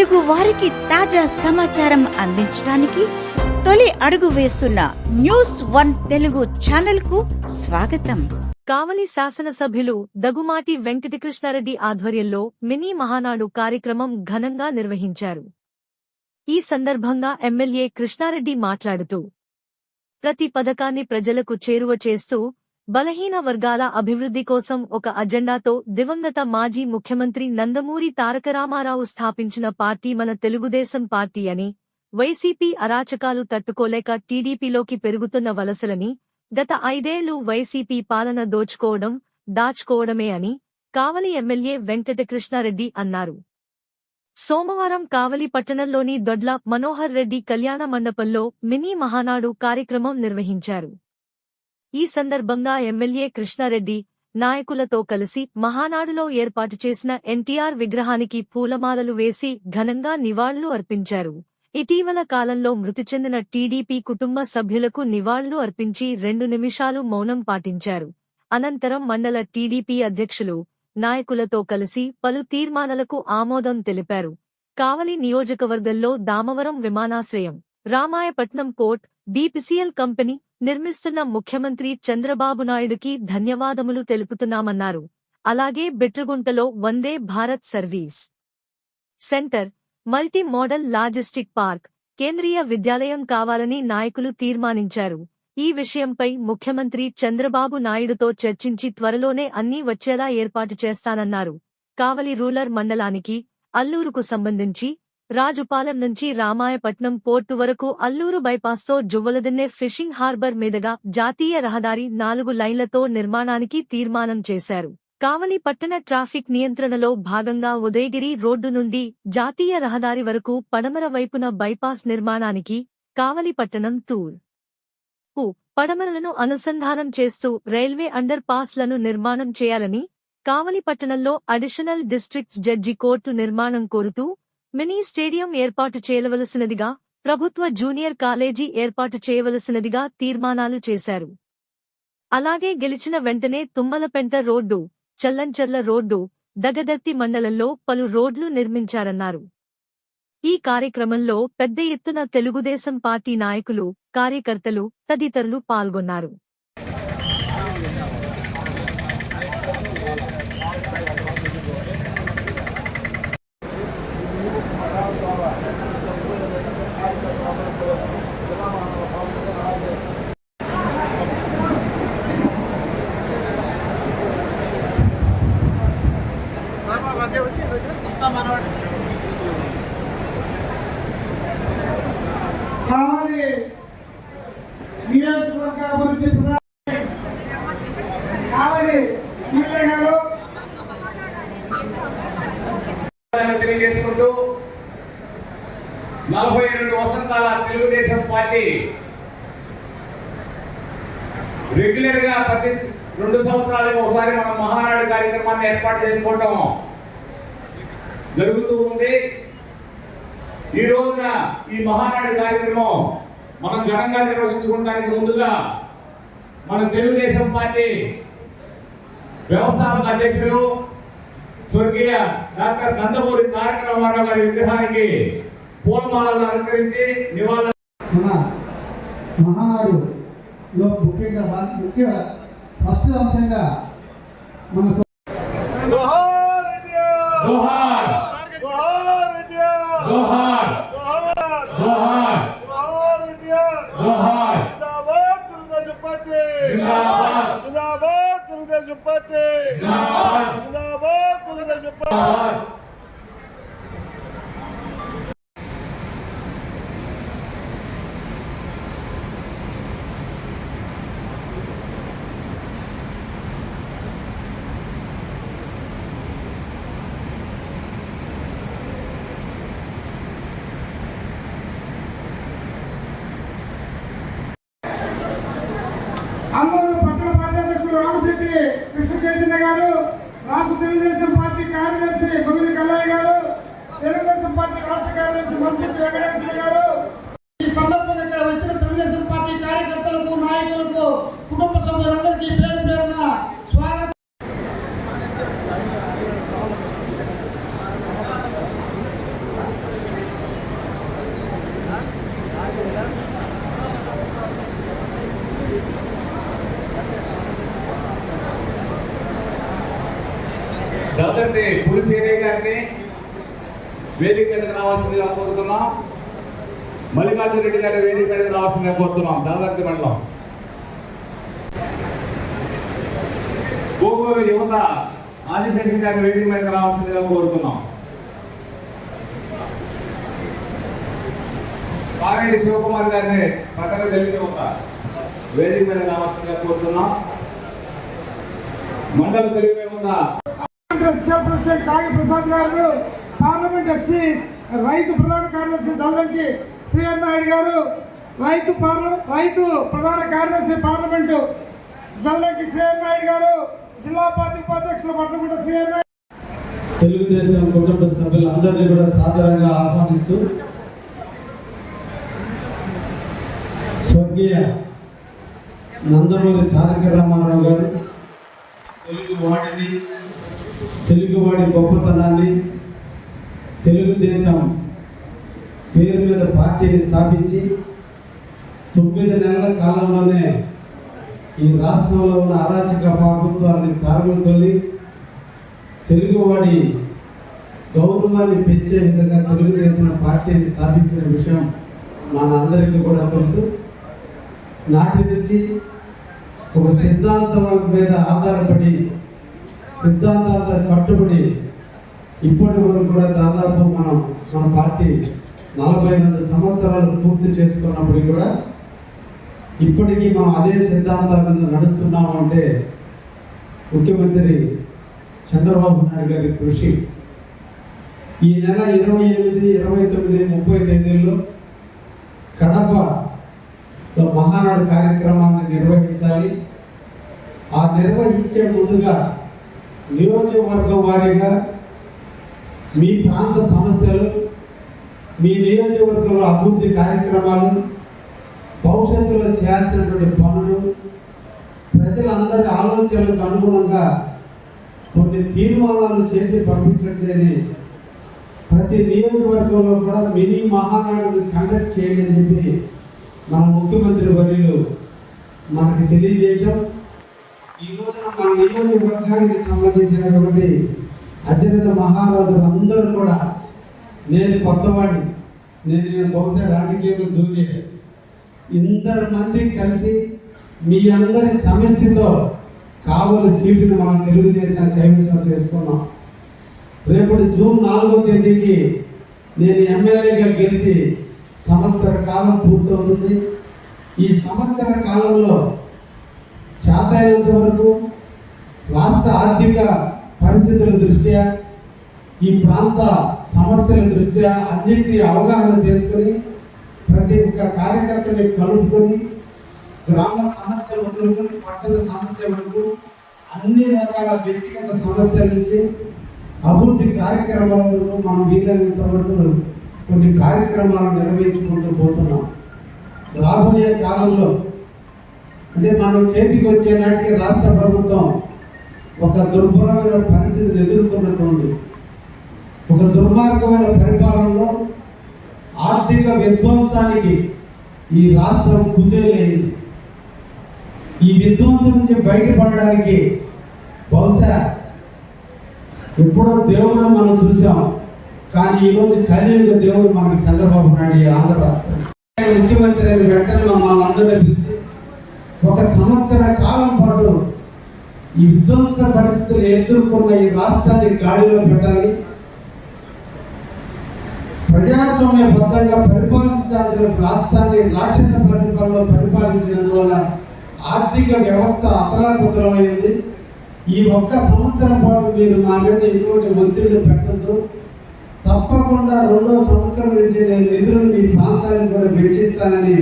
తెలుగు వారికి తాజా సమాచారం అందించడానికి తొలి అడుగు వేస్తున్న న్యూస్ వన్ తెలుగు ఛానల్కు స్వాగతం. కావలి శాసనసభ్యులు దగుమాటి వెంకటకృష్ణారెడ్డి ఆధ్వర్యంలో మినీ మహానాడు కార్యక్రమం ఘనంగా నిర్వహించారు. ఈ సందర్భంగా ఎమ్మెల్యే కృష్ణారెడ్డి మాట్లాడుతూ ప్రతి పథకాన్ని ప్రజలకు చేరువ చేస్తూ బలహీన వర్గాల అభివృద్ధి కోసం ఒక అజెండాతో దివంగత మాజీ ముఖ్యమంత్రి నందమూరి తారక రామారావు స్థాపించిన పార్టీ మన తెలుగుదేశం పార్టీ అని వైసీపీ అరాచకాలు తట్టుకోలేక టీడీపీలోకి పెరుగుతున్న వలసలని గత ఐదేళ్ళు వైసీపీ పాలన దోచుకోవడం దాచుకోవడమే అని కావలి ఎమ్మెల్యే వెంకటకృష్ణారెడ్డి అన్నారు. సోమవారం కావలి పట్టణంలోని దొడ్ల మనోహర్ రెడ్డి కళ్యాణ మండపంలో మినీ మహానాడు కార్యక్రమం నిర్వహించారు. ఈ సందర్భంగా ఎమ్మెల్యే కృష్ణారెడ్డి నాయకులతో కలిసి మహానాడులో ఏర్పాటు చేసిన ఎన్టీఆర్ విగ్రహానికి పూలమాలలు వేసి ఘనంగా నివాళులు అర్పించారు. ఇటీవల కాలంలో మృతి చెందిన టీడీపీ కుటుంబ సభ్యులకు నివాళులు అర్పించి రెండు నిమిషాలు మౌనం పాటించారు. అనంతరం మండల టీడీపీ అధ్యక్షులు నాయకులతో కలిసి పలు తీర్మానాలకు ఆమోదం తెలిపారు. కావలి నియోజకవర్గంలో దామవరం విమానాశ్రయం రామాయపట్నం పోర్ట్ బీపీసీఎల్ కంపెనీ నిర్మిస్తున్న ముఖ్యమంత్రి చంద్రబాబు నాయుడుకి ధన్యవాదములు తెలుపుతున్నామన్నారు. అలాగే బిట్రగుంటలో Vande Bharat service centre multi modal logistic park Kendriya Vidyalaya కావాలని నాయకులు తీర్మానించారు. ఈ విషయంపై ముఖ్యమంత్రి చంద్రబాబు నాయుడుతో చర్చించి త్వరలోనే అన్నీ వచ్చేలా ఏర్పాటు చేస్తానన్నారు. కావలి రూరల్ మండలానికి అల్లూరుకు సంబంధించి రాజుపాలెం నుంచి రామాయపట్నం పోర్టు వరకు అల్లూరు బైపాస్తో జువ్వలదిన్నే ఫిషింగ్ హార్బర్ మీదుగా జాతీయ రహదారి నాలుగు లైన్లతో నిర్మాణానికి తీర్మానం చేశారు. కావలి పట్టణ ట్రాఫిక్ నియంత్రణలో భాగంగా ఉదయగిరి రోడ్డు నుండి జాతీయ రహదారి వరకు పడమర వైపున బైపాస్ నిర్మాణానికి కావలి పట్టణం తూర్. కు పడమరలను అనుసంధానం చేస్తూ రైల్వే అండర్ పాస్లను నిర్మాణం చేయాలని కావలి పట్టణంలో అడిషనల్ డిస్ట్రిక్ట్ జడ్జి కోర్టు నిర్మాణం కోరుతూ మినీ స్టేడియం ఏర్పాటు చేయవలసినదిగా ప్రభుత్వ జూనియర్ కాలేజీ ఏర్పాటు చేయవలసినదిగా తీర్మానాలు చేశారు. అలాగే గెలిచిన వెంటనే తుమ్మలపెంట రోడ్డు చల్లంచర్ల రోడ్డు దగదర్తి మండలంలో పలు రోడ్లు నిర్మించారన్నారు. ఈ కార్యక్రమంలో పెద్ద ఎత్తున తెలుగుదేశం పార్టీ నాయకులు కార్యకర్తలు తదితరులు పాల్గొన్నారు. కావాలి. నియోజకవర్గ అభివృద్ధి ప్రణాళిక కావాలి. ఎమ్మెల్యే గారు తెలియజేసుకుంటూ నలభై రెండు వసంతాల తెలుగుదేశం పార్టీ రెగ్యులర్గా ప్రతి రెండు సంవత్సరాలకు ఒకసారి మనం మహానాడు కార్యక్రమాన్ని ఏర్పాటు చేసుకోవటం జరుగుతూ ఉంది. ఈ రోజున ఈ మహానాడు కార్యక్రమం మనం ఘనంగా నిర్వహించుకోవడానికి ముందుగా మన తెలుగుదేశం పార్టీ వ్యవస్థాపక అధ్యక్షులు స్వర్గీయ డాక్టర్ నందమూరి తారక రామారావు గారి విగ్రహానికి పూలమాలలు అలంకరించి నివాళులు మన మహానాడులో ముఖ్యంగా ముఖ్య ఫస్ట్ అంశంగా మన जोहार जोहार जोहार जोहार इंडिया जोहार जिंदाबाद गुरुदेव सुपते जिंदाबाद जिंदाबाद गुरुदेव सुपते जिंदाबाद जिंदाबाद गुरुदेव सुपते కృష్ణ గారు రాష్ట్ర తెలుగుదేశం పార్టీ కార్యదర్శి మొగిలి కల్లయ్య గారు తెలుగుదేశం పార్టీ రాష్ట్ర కార్యదర్శి మంత్రి వెంకటేశ్వర గారు ఈ సందర్భంగా ఇక్కడ వచ్చిన తెలుగుదేశం పార్టీ కార్యకర్తలకు నాయకులకు కుటుంబ సభ్యులందరికీ పేరు పేరున స్వాగతం దాదాపు పులిసేరే గారిని వేదిక మీదకి రావాల్సిందిగా కోరుతున్నాం. మల్లికార్జున రెడ్డి గారి వేదిక మీదకి రావాల్సిందిగా కోరుతున్నాం. దాదాపు మండలం. గోగోవి యువత ఆదిశేషన్ గారి వేదిక మీదకి రావాల్సిందిగా కోరుతున్నాం. పారెడ్డి శివకుమార్ గారిని పక్కన తెలుగు యువత వేదిక మీద రావాల్సిందిగా కోరుతున్నాం. మండలం తెలుగు ఉందా సెల్ ప్రెసిడెంట్ కాగి ప్రసాద్ గారు పార్లమెంట్ ఎస్సీ రైతు ప్రధాన కార్యదర్శి దల్లంకి శ్రీహర్ నాయుడు గారు రైతు పార్ల రైతు ప్రధాన కార్యదర్శి పార్లమెంటు దల్లంకి శ్రీహర్ నాయుడు గారు జిల్లా పార్టీ ఉపాధ్యక్షులు పట్టకుంట శ్రీహర్ నాయుడు తెలుగుదేశం కుటుంబ సభ్యులందరినీ కూడా సాదరంగా ఆహ్వానిస్తూ స్వర్గీయ నందమూరి తారక రామారావు గారు తెలుగు వాడిని తెలుగువాడి గొప్పతనాన్ని తెలుగుదేశం పేరు మీద పార్టీని స్థాపించి తొమ్మిది నెలల కాలంలోనే ఈ రాష్ట్రంలో ఉన్న అరాచక ప్రభుత్వాన్ని తారులు తొలి తెలుగువాడి గౌరవాన్ని పెంచే విధంగా తెలుగుదేశం పార్టీని స్థాపించిన విషయం మన అందరికీ కూడా తెలుసు. నాటి నుంచి ఒక సిద్ధాంతం మీద ఆధారపడి సిద్ధాంతాలతో కట్టుబడి ఇప్పటి వరకు కూడా దాదాపు మనం మన పార్టీ నలభై రెండు సంవత్సరాలు పూర్తి చేసుకున్నప్పటికీ కూడా ఇప్పటికీ మనం అదే సిద్ధాంతాల మీద నడుస్తున్నాము అంటే ముఖ్యమంత్రి చంద్రబాబు నాయుడు గారి కృషి. ఈ నెల ఇరవై ఎనిమిది ఇరవై తొమ్మిది ముప్పై తేదీల్లో కడప మహానాడు కార్యక్రమాన్ని నిర్వహించాలి. ఆ నిర్వహించే ముందుగా నియోజకవర్గం వారీగా మీ ప్రాంత సమస్యలు మీ నియోజకవర్గంలో అభివృద్ధి కార్యక్రమాలు భవిష్యత్తులో చేయాల్సినటువంటి పనులు ప్రజలందరి ఆలోచనలకు అనుగుణంగా కొన్ని తీర్మానాలు చేసి పంపించట్లేని ప్రతి నియోజకవర్గంలో కూడా మినీ మహానాడుని కండక్ట్ చేయండి అని చెప్పి మన ముఖ్యమంత్రి వర్యులు మనకి తెలియజేయటం. ఈ రోజున మన నియోజకవర్గానికి సంబంధించినటువంటి అత్యున్నత మహారాజులు అందరూ కూడా నేను కొత్తవాడిని నేను నేను బహుశా రాజకీయంలో జూనియర్ ఇందరు మంది కలిసి మీ అందరి సమిష్టితో కావలి సీటును మనం తెలుగుదేశం కైవసం చేసుకున్నాం. రేపటి జూన్ నాలుగో తేదీకి నేను ఎమ్మెల్యేగా గెలిచి సంవత్సర కాలం పూర్తవుతుంది. ఈ సంవత్సర కాలంలో చేతైనంత వరకు రాష్ట్ర ఆర్థిక పరిస్థితుల దృష్ట్యా ఈ ప్రాంత సమస్యల దృష్ట్యా అన్నింటినీ అవగాహన చేసుకొని ప్రతి ఒక్క కార్యకర్తని కలుపుకొని గ్రామ సమస్య వదులుకొని పట్టణ సమస్య వరకు అన్ని రకాల వ్యక్తిగత సమస్యల నుంచి అభివృద్ధి కార్యక్రమాల వరకు మనం వీలైనంత వరకు కొన్ని కార్యక్రమాలు నిర్వహించుకుంటూ పోతున్నాం. రాబోయే కాలంలో అంటే మనం చేతికి వచ్చే నాటికి రాష్ట్ర ప్రభుత్వం ఒక దుర్భరమైన పరిస్థితిని ఎదుర్కొన్నట్టుంది ఒక దుర్మార్గమైన పరిపాలనలో ఆర్థిక విధ్వంసానికి ఈ రాష్ట్రం కుదేలైంది. ఈ విధ్వంసం నుంచి బయటపడడానికి బహుశా ఎప్పుడో దేవుళ్ళు మనం చూసాం. కానీ ఈరోజు కలియుగ దేవుడు మనకి చంద్రబాబు నాయుడు ఈ ఆంధ్ర రాష్ట్రం. ముఖ్యమంత్రి అయిన వెంటనే మమ్మల్ని అందరినీ పిలిచి ఒక సంవత్సర కాలం పాటు ఈ విధ్వంస పరిస్థితులు ఎదుర్కొన్న ఈ రాష్ట్రాన్ని గాడిలో పెట్టాలి. ప్రజాస్వామ్యబద్ధంగా పరిపాలించాల్సిన రాష్ట్రాన్ని రాక్షస పరిపాలనలో పరిపాలించినందువల్ల ఆర్థిక వ్యవస్థ అతలాకుతలమైంది. ఈ ఒక్క సంవత్సరం పాటు మీరు నా మీద ఎటువంటి ఒత్తిడి పెట్టద్దు. తప్పకుండా రెండో సంవత్సరం నుంచి నేను నిధులను మీ ప్రాంతానికి కూడా వెచ్చిస్తానని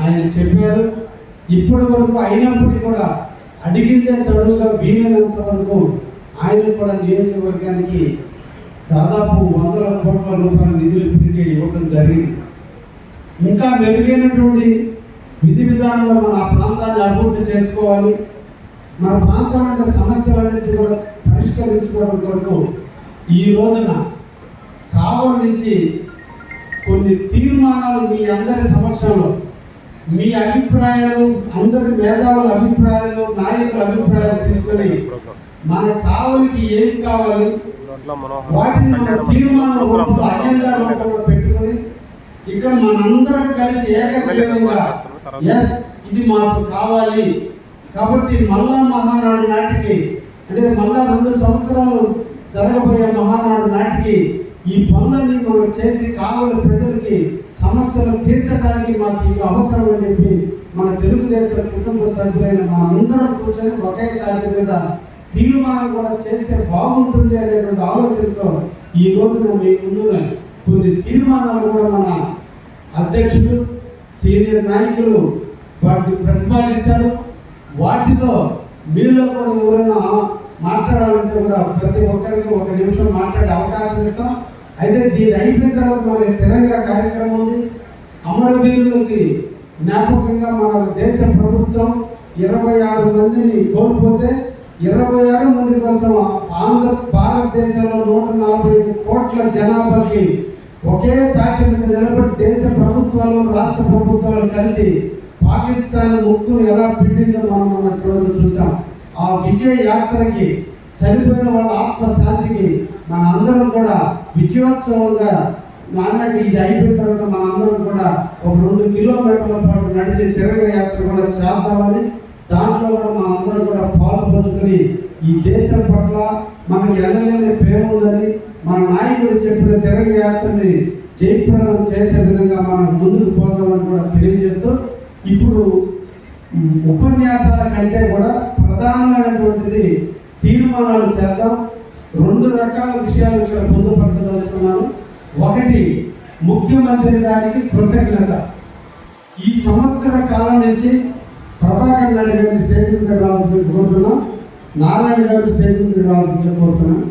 ఆయన చెప్పారు. ఇప్పటి వరకు అయినప్పటికీ కూడా అడిగిందే తడువుగా వీలైనంత వరకు ఆయన కూడా నియోజకవర్గానికి దాదాపు వందల కోట్ల రూపాయల నిధులు ఇప్పటికే ఇవ్వడం జరిగింది. ఇంకా మెరుగైనటువంటి విధి విధానంలో మన ఆ ప్రాంతాన్ని అభివృద్ధి చేసుకోవాలి. మన ప్రాంతం అంటే సమస్యలన్నింటి కూడా పరిష్కరించుకోవడం కొరకు ఈ రోజున కావలి నుంచి కొన్ని తీర్మానాలు మీ అందరి సమక్షంలో మీ అభిప్రాయాలు అందరి మేధావుల అభిప్రాయాలు నాయకుల అభిప్రాయాలు తీసుకుని మన కావలికి ఏం కావాలి? వాటిని మనం తీర్మానం రూపంలో అజెండా రూపంలో పెట్టుకొని ఇక్కడ మనందరం కలిసి ఏకగ్రీవంగా ఎస్ ఇది మాకు కావాలి. కాబట్టి మళ్ళా మహానాడు నాటికి అంటే మళ్ళా రెండు సంవత్సరాలు జరగబోయే మహానాడు నాటికి ఈ పనులన్నీ మనం చేసి కావాలి ప్రజలకి సమస్యలు తీర్చడానికి మాకు ఇవి అవసరం అని చెప్పి మన తెలుగుదేశం కుటుంబ సభ్యులైన మనందరం కూర్చొని ఒకే దాని మీద తీర్మానం కూడా చేస్తే బాగుంటుంది అనేటువంటి ఆలోచనతో ఈ రోజున మీ ముందున కొన్ని తీర్మానాలు కూడా మన అధ్యక్షులు సీనియర్ నాయకులు వాటిని ప్రతిపాదిస్తారు. వాటిలో మీలో కూడా ఎవరైనా మాట్లాడాలంటే కూడా ప్రతి ఒక్కరికి ఒక నిమిషం మాట్లాడే అవకాశం ఇస్తాం. అయితే దీని అయిపోయిన తర్వాత మనకి తిరంగా కార్యక్రమం ఉంది. అమరవీరులకి జ్ఞాపకంగా మన దేశ ప్రభుత్వం ఇరవై ఆరు మందిని కోల్పోతే ఇరవై ఆరు మంది కోసం ఆంధ్ర భారతదేశంలో నూట నలభై ఐదు కోట్ల జనాభాకి ఒకే తాటి మీద నిలబడి దేశ ప్రభుత్వాలు రాష్ట్ర ప్రభుత్వాలు కలిసి పాకిస్తాన్ ముక్కును ఎలా పిండిందో మనం మన చూసాం. ఆ విజయ యాత్రకి చనిపోయిన వాళ్ళ ఆత్మశాంతికి మన అందరం కూడా విజయోత్సవంగా నాన్నకి ఇది అయిపోయిన తర్వాత మన అందరం కూడా ఒక రెండు కిలోమీటర్ల పాటు నడిచే తిరగ యాత్ర కూడా చేద్దామని దాంట్లో కూడా మన అందరం కూడా పాలు పంచుకొని ఈ దేశం పట్ల మనకి ఎనలేని ప్రేమ ఉందని మన నాయకుడు చెప్పిన తిరగ యాత్రని జయప్రదం చేసే విధంగా మనం ముందుకు పోదామని కూడా తెలియజేస్తూ ఇప్పుడు ఉపన్యాసాల కంటే కూడా ప్రధానమైనటువంటిది తీర్మానాలు చేద్దాం. రకాల విషయాలు ఇక్కడ పొందుపరచదలుచుకున్నాను ఒకటి ముఖ్యమంత్రి గారికి కృతజ్ఞత. ఈ సంవత్సర కాలం నుంచి ప్రభాకర్ నాయుడు గారిని స్టేజ్ మీద రావాల్సింది కోరుతున్నాం. నారాయణ గారు స్టేజ్ మీద రావాల్సింది కోరుతున్నాం.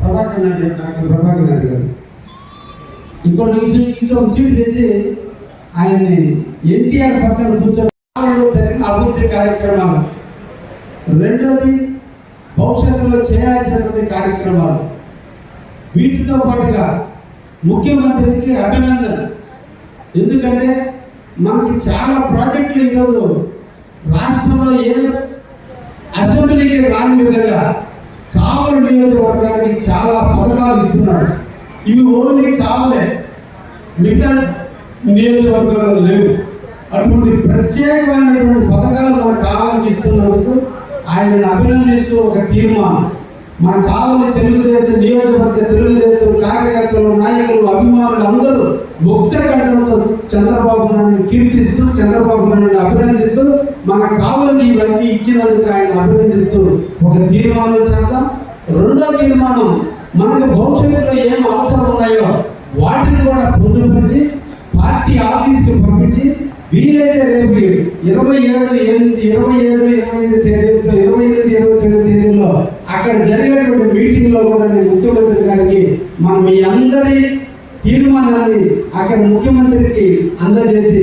ప్రభాకర్ నాయుడు గారు డాక్టర్ ప్రభాకర్ నాయుడు గారు. ఇక్కడ నుంచి ఇంకో సీట్ తెచ్చి ఆయన్ని ఎన్టీఆర్ పక్కన కూర్చొని జరిగిన అభివృద్ధి కార్యక్రమాలు. రెండోది భవిష్యత్తులో చేయాల్సినటువంటి కార్యక్రమాలు. వీటితో పాటుగా ముఖ్యమంత్రికి అభినందన ఎందుకంటే మనకి చాలా ప్రాజెక్టులు ఈరోజు రాష్ట్రంలో ఏ అసెంబ్లీకి రాని విధంగా కావలి నియోజకవర్గానికి చాలా పథకాలు ఇస్తున్నాడు ఇవి ఓన్లీ కావలే. మిగతా నియోజకవర్గాల్లో లేవు. అటువంటి ప్రత్యేకమైనటువంటి పథకాలు మనకు కావాలని ఇస్తున్నందుకు ఆయనను అభినందిస్తూ ఒక తీర్మానం మన కావలి తెలుగుదేశం నియోజకవర్గ తెలుగుదేశం కార్యకర్తలు నాయకులు అభిమానులు అందరూ ముక్త కంఠంతో చంద్రబాబు నాయుడు కీర్తిస్తూ చంద్రబాబు నాయుడు అభినందిస్తూ మన కావలికి ఇవన్నీ ఇచ్చినందుకు ఆయన అభినందిస్తూ ఒక తీర్మానం చేద్దాం. రెండో తీర్మానం మనకు భవిష్యత్తులో ఏం అవసరం ఉన్నాయో వాటిని కూడా పొందుపరిచి పార్టీ ఆఫీస్కి పంపించి వీలైతే రేపు ఇరవై ఏడు ఎనిమిది ఇరవై ఏడు ఇరవై ఎనిమిది తేదీలో ఇరవై ఎనిమిది ఇరవై తొమ్మిది తేదీల్లో అక్కడ జరిగేటువంటి మీటింగ్లో కూడా నేను ముఖ్యమంత్రి గారికి మనం మీ అందరి తీర్మానాన్ని అక్కడ ముఖ్యమంత్రికి అందజేసి